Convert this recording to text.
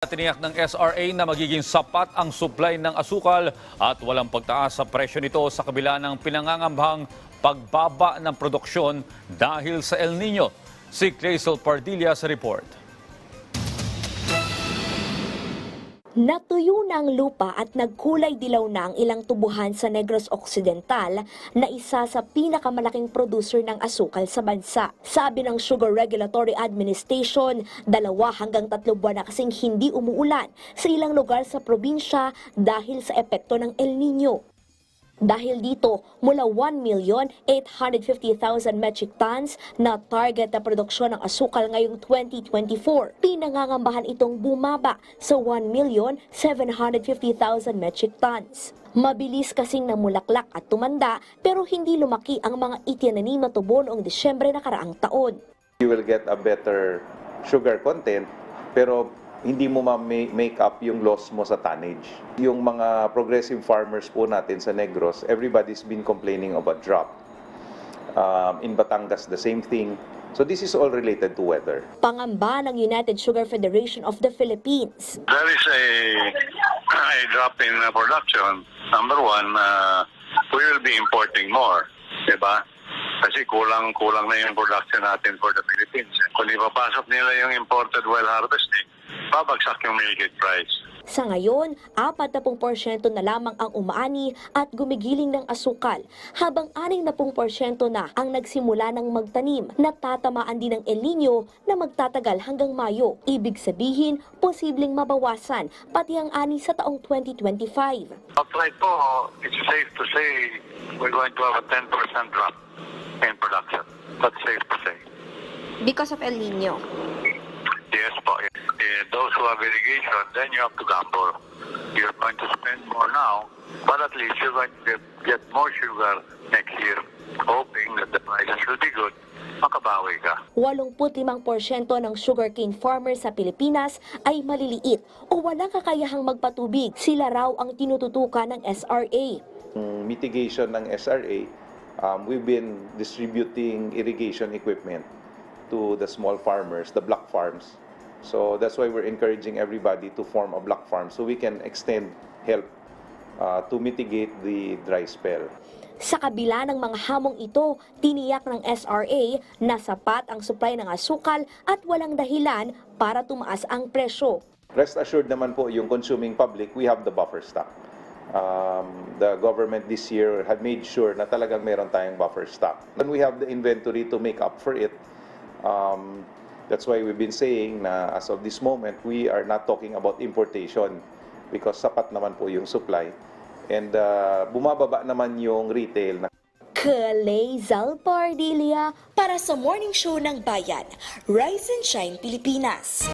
Tiniyak ng SRA na magiging sapat ang supply ng asukal at walang pagtaas sa presyo nito sa kabila ng pinangangambahang pagbaba ng produksyon dahil sa El Nino. Si Crazel Pardilla sa report. Natuyo na ang lupa at nagkulay dilaw na ang ilang tubuhan sa Negros Occidental na isa sa pinakamalaking producer ng asukal sa bansa. Sabi ng Sugar Regulatory Administration, dalawa hanggang tatlo buwan na kasing hindi umuulan sa ilang lugar sa probinsya dahil sa epekto ng El Nino. Dahil dito, mula 1,850,000 metric tons na target na produksyon ng asukal ngayong 2024, pinangangambahan itong bumaba sa 1,750,000 metric tons. Mabilis kasing namulaklak at tumanda pero hindi lumaki ang mga itinanim na tubo noong Disyembre na karaang taon. you will get a better sugar content pero hindi mo ma-make up yung loss mo sa tonnage. Yung mga progressive farmers po natin sa Negros, everybody's been complaining of a drop. Um, in Batangas, the same thing. So this is all related to weather. Pangamba ng United Sugar Federation of the Philippines. There is a, a drop in uh, production. Number one, uh, we will be importing more. Diba? Kasi kulang-kulang na yung production natin for the Philippines. Kung ipapasok nila yung imported while harvesting, babagsak yung milk price. Sa ngayon, 40% na lamang ang umaani at gumigiling ng asukal, habang 60% na ang nagsimula ng magtanim na tatamaan din ng El Nino na magtatagal hanggang Mayo. Ibig sabihin, posibleng mabawasan pati ang ani sa taong 2025. Outright po, it's safe to say we're going to have a 10% drop in production. That's safe to say. Because of El Nino. Those who have irrigation, then you have to gamble. You're going to spend more now, but at least you're going to get, more sugar next year, hoping that the prices will be good. Makabawi ka. 85% ng sugarcane farmers sa Pilipinas ay maliliit o walang kakayahang magpatubig. Sila raw ang tinututukan ng SRA. Mitigation ng SRA, um, we've been distributing irrigation equipment to the small farmers, the block farms. So that's why we're encouraging everybody to form a block farm so we can extend help uh, to mitigate the dry spell. Sa kabila ng mga hamong ito, tiniyak ng SRA na sapat ang supply ng asukal at walang dahilan para tumaas ang presyo. Rest assured naman po yung consuming public, we have the buffer stock. Um, the government this year had made sure na talagang meron tayong buffer stock. And we have the inventory to make up for it. Um, that's why we've been saying na as of this moment, we are not talking about importation because sapat naman po yung supply. And uh, bumababa naman yung retail na Kalay Zalpardilia para sa Morning Show ng Bayan, Rise and Shine Pilipinas.